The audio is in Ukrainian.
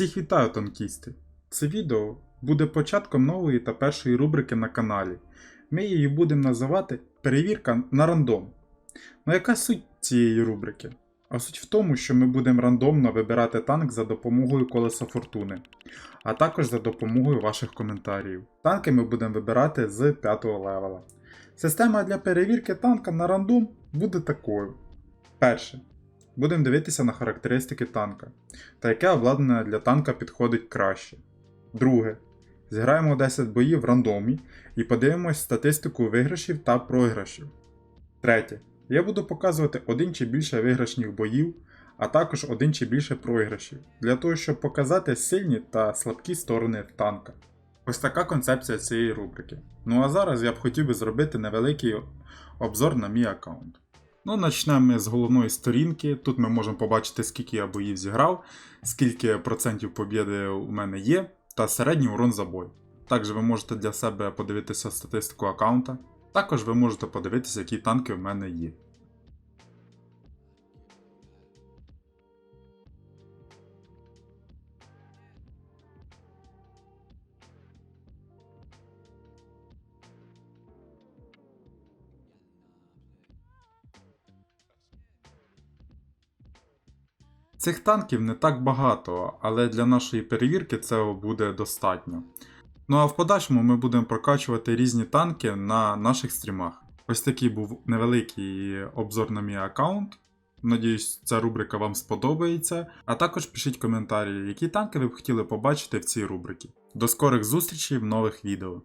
Всіх вітаю, танкісти! Це відео буде початком нової та першої рубрики на каналі. Ми її будемо називати Перевірка на рандом. Ну яка суть цієї рубрики? А суть в тому, що ми будемо рандомно вибирати танк за допомогою колеса фортуни, а також за допомогою ваших коментарів. Танки ми будемо вибирати з 5 левела. Система для перевірки танка на рандом буде такою. Перше. Будемо дивитися на характеристики танка та яке обладнання для танка підходить краще. Друге. Зіграємо 10 боїв в рандомі і подивимось статистику виграшів та програшів. Третє. Я буду показувати один чи більше виграшних боїв, а також один чи більше програшів, для того, щоб показати сильні та слабкі сторони танка. Ось така концепція цієї рубрики. Ну а зараз я б хотів би зробити невеликий обзор на мій аккаунт. Ну, почнемо ми з головної сторінки. Тут ми можемо побачити, скільки я боїв зіграв, скільки процентів побіди у мене є, та середній урон за бой. Також ви можете для себе подивитися статистику аккаунта. Також ви можете подивитися, які танки в мене є. Цих танків не так багато, але для нашої перевірки цього буде достатньо. Ну а в подальшому ми будемо прокачувати різні танки на наших стрімах. Ось такий був невеликий обзор на мій аккаунт. Надіюсь, ця рубрика вам сподобається. А також пишіть коментарі, які танки ви б хотіли побачити в цій рубриці. До скорих зустрічей в нових відео.